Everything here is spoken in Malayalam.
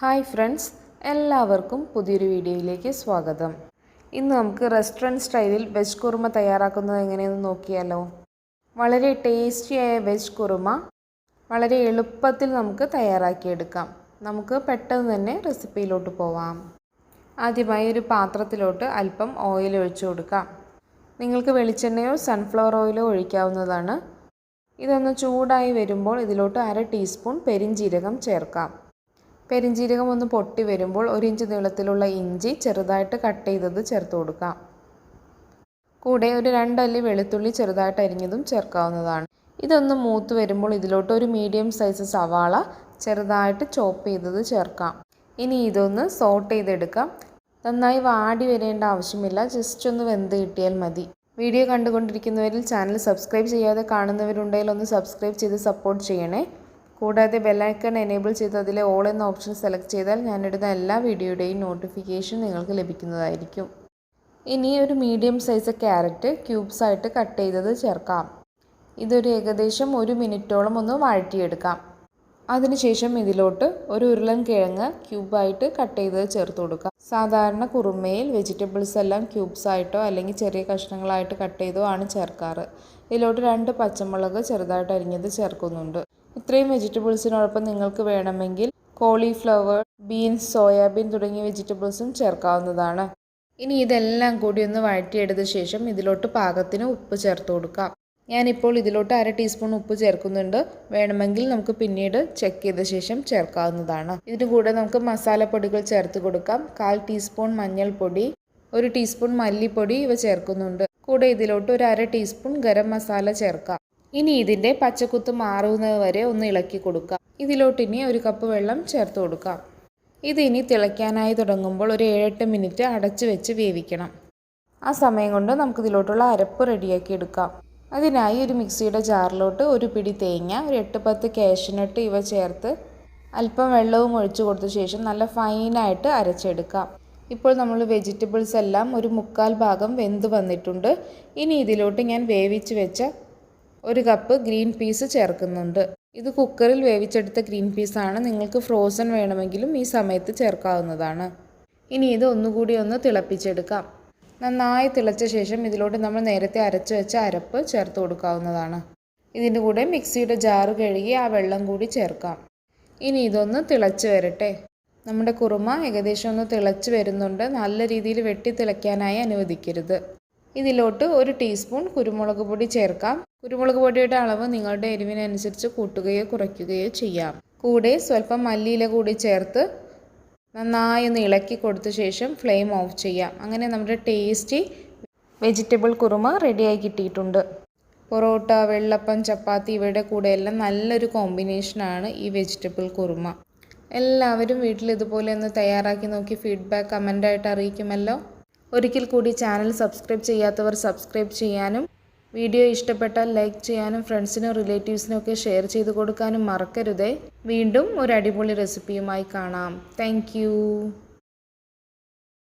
ഹായ് ഫ്രണ്ട്സ് എല്ലാവർക്കും പുതിയൊരു വീഡിയോയിലേക്ക് സ്വാഗതം. ഇന്ന് നമുക്ക് റെസ്റ്റോറന്റ് സ്റ്റൈലിൽ വെജ് കുറുമ തയ്യാറാക്കുന്നത് എങ്ങനെയെന്ന് നോക്കിയാലോ? വളരെ ടേസ്റ്റിയായ വെജ് കുറുമ വളരെ എളുപ്പത്തിൽ നമുക്ക് തയ്യാറാക്കിയെടുക്കാം. നമുക്ക് പെട്ടെന്ന് തന്നെ റെസിപ്പിയിലോട്ട് പോവാം. ആദ്യമായി ഒരു പാത്രത്തിലോട്ട് അല്പം ഓയിൽ ഒഴിച്ചു കൊടുക്കാം. നിങ്ങൾക്ക് വെളിച്ചെണ്ണയോ സൺഫ്ലവർ ഓയിലോ ഒഴിക്കാവുന്നതാണ്. ഇതൊന്ന് ചൂടായി വരുമ്പോൾ ഇതിലോട്ട് അര ടീസ്പൂൺ പെരിഞ്ജീരകം ചേർക്കാം. പെരിഞ്ജീരകം ഒന്ന് പൊട്ടി വരുമ്പോൾ ഒരു ഇഞ്ച് നീളത്തിലുള്ള ഇഞ്ചി ചെറുതായിട്ട് കട്ട് ചെയ്തത് ചേർത്ത് കൊടുക്കാം. കൂടെ ഒരു രണ്ടല്ലി വെളുത്തുള്ളി ചെറുതായിട്ട് അരിഞ്ഞതും ചേർക്കാവുന്നതാണ്. ഇതൊന്ന് മൂത്ത് വരുമ്പോൾ ഇതിലോട്ട് ഒരു മീഡിയം സൈസ് സവാള ചെറുതായിട്ട് ചോപ്പ് ചെയ്തത് ചേർക്കാം. ഇനി ഇതൊന്ന് സോട്ട് ചെയ്തെടുക്കാം. നന്നായി വാടി വരേണ്ട ആവശ്യമില്ല. ജസ്റ്റ് ഒന്ന് വെന്ത് കിട്ടിയാൽ മതി. വീഡിയോ കണ്ടുകൊണ്ടിരിക്കുന്നവരിൽ ചാനൽ സബ്സ്ക്രൈബ് ചെയ്യാതെ കാണുന്നവരുണ്ടെങ്കിൽ ഒന്ന് സബ്സ്ക്രൈബ് ചെയ്ത് സപ്പോർട്ട് ചെയ്യണേ. കൂടാതെ ബെല്ലൈക്കൺ എനേബിൾ ചെയ്ത് അതിലെ ഓൾ എന്ന ഓപ്ഷൻ സെലക്ട് ചെയ്താൽ ഞാനിടുന്ന എല്ലാ വീഡിയോയുടെയും നോട്ടിഫിക്കേഷൻ നിങ്ങൾക്ക് ലഭിക്കുന്നതായിരിക്കും. ഇനി ഒരു മീഡിയം സൈസ് ക്യാരറ്റ് ക്യൂബ്സായിട്ട് കട്ട് ചെയ്തത് ചേർക്കാം. ഇതൊരു ഏകദേശം ഒരു മിനിറ്റോളം ഒന്ന് വഴറ്റിയെടുക്കാം അതിനുശേഷം ഇതിലോട്ട് ഒരു ഉരുളൻ കിഴങ്ങ് ക്യൂബായിട്ട് കട്ട് ചെയ്തത് ചേർത്ത് കൊടുക്കാം. സാധാരണ കുറുമയിൽ വെജിറ്റബിൾസ് എല്ലാം ക്യൂബ്സായിട്ടോ അല്ലെങ്കിൽ ചെറിയ കഷ്ണങ്ങളായിട്ട് കട്ട് ചെയ്തോ ആണ് ചേർക്കാറ്. ഇതിലോട്ട് രണ്ട് പച്ചമുളക് ചെറുതായിട്ട് അരിഞ്ഞത് ചേർക്കുന്നുണ്ട്. ഇത്രയും വെജിറ്റബിൾസിനോടൊപ്പം നിങ്ങൾക്ക് വേണമെങ്കിൽ കോളിഫ്ലവർ ബീൻസ് സോയാബീൻ തുടങ്ങിയ വെജിറ്റബിൾസും ചേർക്കാവുന്നതാണ്. ഇനി ഇതെല്ലാം കൂടി ഒന്ന് വഴറ്റിയെടുത്ത ശേഷം ഇതിലോട്ട് പാകത്തിന് ഉപ്പ് ചേർത്ത് കൊടുക്കാം. ഞാനിപ്പോൾ ഇതിലോട്ട് അര ടീസ്പൂൺ ഉപ്പ് ചേർക്കുന്നുണ്ട്. വേണമെങ്കിൽ നമുക്ക് പിന്നീട് ചെക്ക് ചെയ്ത ശേഷം ചേർക്കാവുന്നതാണ്. ഇതിന് കൂടെ നമുക്ക് മസാലപ്പൊടികൾ ചേർത്ത് കൊടുക്കാം. കാൽ ടീസ്പൂൺ മഞ്ഞൾപ്പൊടി ഒരു ടീസ്പൂൺ മല്ലിപ്പൊടി ഇവ ചേർക്കുന്നുണ്ട്. കൂടെ ഇതിലോട്ട് ഒരു അര ടീസ്പൂൺ ഗരം മസാല ചേർക്കാം. ഇനി ഇതിന്റെ പച്ചക്കുത്ത് മാറുന്നത് വരെ ഒന്ന് ഇളക്കി കൊടുക്കാം. ഇതിലോട്ട് ഇനി ഒരു കപ്പ് വെള്ളം ചേർത്ത് കൊടുക്കാം. ഇത് ഇനി തിളയ്ക്കാനായി തുടങ്ങുമ്പോൾ ഒരു ഏഴെട്ട് മിനിറ്റ് അടച്ചു വെച്ച് വേവിക്കണം. ആ സമയം കൊണ്ട് നമുക്ക് ഇതിലോട്ടുള്ള അരപ്പ് റെഡിയാക്കി എടുക്കാം. അതിനായി ഒരു മിക്സിയുടെ ജാറിലോട്ട് ഒരു പിടി തേങ്ങ ഒരു എട്ട് പത്ത് കാഷ്യനട്ട് ഇവ ചേർത്ത് അല്പം വെള്ളവും ഒഴിച്ചു കൊടുത്ത ശേഷം നല്ല ഫൈനായിട്ട് അരച്ചെടുക്കാം. ഇപ്പോൾ നമ്മൾ വെജിറ്റബിൾസ് എല്ലാം ഒരു മുക്കാൽ ഭാഗം വെന്ത് വന്നിട്ടുണ്ട്. ഇനി ഇതിലോട്ട് ഞാൻ വേവിച്ച് വെച്ച ഒരു കപ്പ് ഗ്രീൻ പീസ് ചേർക്കുന്നുണ്ട്. ഇത് കുക്കറിൽ വേവിച്ചെടുത്ത ഗ്രീൻ പീസാണ്. നിങ്ങൾക്ക് ഫ്രോസൺ വേണമെങ്കിലും ഈ സമയത്ത് ചേർക്കാവുന്നതാണ്. ഇനി ഇത് ഒന്നുകൂടി ഒന്ന് തിളപ്പിച്ചെടുക്കാം. നന്നായി തിളച്ച ശേഷം ഇതിലോട്ട് നമ്മൾ നേരത്തെ അരച്ച് വെച്ച അരപ്പ് ചേർത്ത് കൊടുക്കാവുന്നതാണ്. ഇതിന്റെ കൂടെ മിക്സിയുടെ ജാറ് കഴുകി ആ വെള്ളം കൂടി ചേർക്കാം. ഇനി ഇതൊന്ന് തിളച്ച് വരട്ടെ. നമ്മുടെ കുറുമ ഏകദേശം ഒന്ന് തിളച്ച് വരുന്നുണ്ട്. നല്ല രീതിയിൽ വെട്ടി തിളയ്ക്കാനായി അനുവദിക്കരുത്. ഇതിലോട്ട് ഒരു ടീസ്പൂൺ കുരുമുളക് പൊടി ചേർക്കാം. കുരുമുളക് പൊടിയുടെ അളവ് നിങ്ങളുടെ എരിവിനനുസരിച്ച് കൂട്ടുകയോ കുറയ്ക്കുകയോ ചെയ്യാം. കൂടെ സ്വല്പം മല്ലിയില കൂടി ചേർത്ത് നന്നായി ഒന്ന് ഇളക്കി കൊടുത്ത ശേഷം ഫ്ലെയിം ഓഫ് ചെയ്യാം. അങ്ങനെ നമ്മുടെ ടേസ്റ്റി വെജിറ്റബിൾ കുറുമ റെഡിയായി കിട്ടിയിട്ടുണ്ട്. പൊറോട്ട വെള്ളപ്പം ചപ്പാത്തി ഇവയുടെ കൂടെ എല്ലാം നല്ലൊരു കോമ്പിനേഷനാണ് ഈ വെജിറ്റബിൾ കുറുമ. എല്ലാവരും വീട്ടിൽ ഇതുപോലെ ഒന്ന് തയ്യാറാക്കി നോക്കി ഫീഡ്ബാക്ക് കമന്റായിട്ട് അറിയിക്കുമല്ലോ. ഒരിക്കൽ കൂടി ചാനൽ സബ്സ്ക്രൈബ് ചെയ്യാത്തവർ സബ്സ്ക്രൈബ് ചെയ്യാനും വീഡിയോ ഇഷ്ടപ്പെട്ടാൽ ലൈക്ക് ചെയ്യാനും ഫ്രണ്ട്സിനും റിലേറ്റീവ്സിനും ഒക്കെ ഷെയർ ചെയ്ത് കൊടുക്കാനും മറക്കരുതേ. വീണ്ടും ഒരു അടിപൊളി റെസിപ്പിയുമായി കാണാം. താങ്ക്